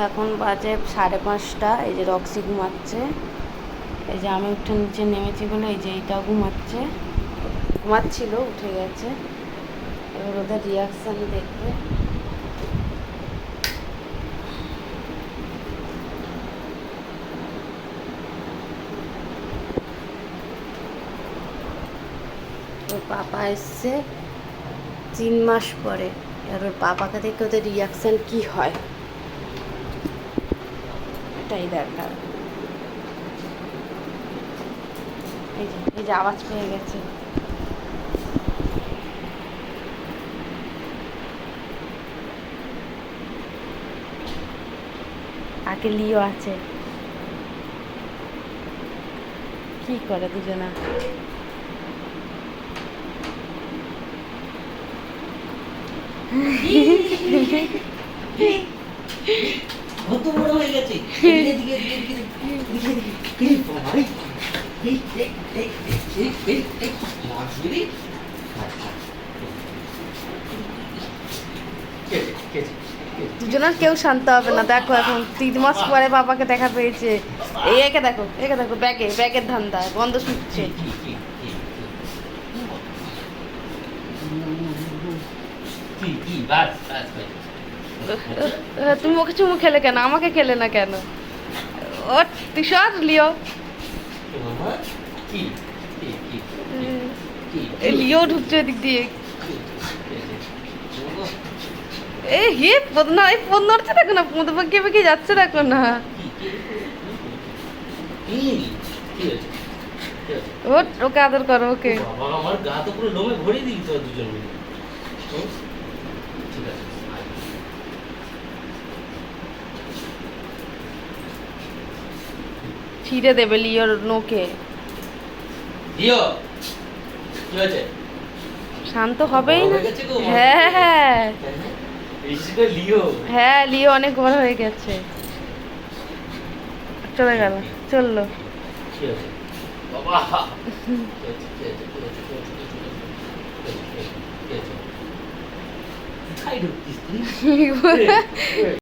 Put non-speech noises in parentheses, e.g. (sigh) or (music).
এখন বাজে সাড়ে পাঁচটা, এই যে রক্সি ঘুমাচ্ছে। এই যে আমি একটু নিচে নেমেছি বলে এই যে এইটাও ঘুমাচ্ছে। ঘুমাচ্ছিল, উঠে গেছে। এবার ওদের রিয়াকশান দেখবে। ওর পাপা এসছে তিন মাস পরে। আর ওর পাপাকে দেখে ওদের রিয়াকশান কি হয়? এটাই দেখার এই যে এই যে আওয়াজ পেয়ে গেছে। আগে লিও আছে। কি করে দুজনা? (laughs) কত বড় হয়ে। আচ্ছা। খেয়েছে। দুজনের কেউ শান্ত হবে না দেখো এখন তিন মাস পরে বাবাকে দেখা পেয়েছে এই একে দেখো একে দেখো ব্যাগে ব্যাগের ধান্দা গন্ধ শুকছে বাস, বাস, তুমি ওকে চুমু খেলে কেন? আমাকে খেলে না কেন? ও তুই সর লিও। লিও ঢুকছে এদিক দিয়ে কি, খেয়েছে। বাবা, এ হে না এই ফোন ধরছে দেখো না মধ্যে বেঁকে বেঁকে যাচ্ছে দেখো না। কি, কি, কি, কি হয়েছে? কি হয়েছে? ও ওকে আদর করো ওকে। আমার গা তো পুরো লোমে ভরিয়ে দিই দুজন মিলে। ছিঁড়ে দেবে লিওর নোকে দিও কি হয়েছে শান্ত হবেই না হয়ে হ্যাঁ হ্যাঁ লিও হ্যাঁ লিও অনেক বড় হয়ে গেছে চলে গেল চলল বাবা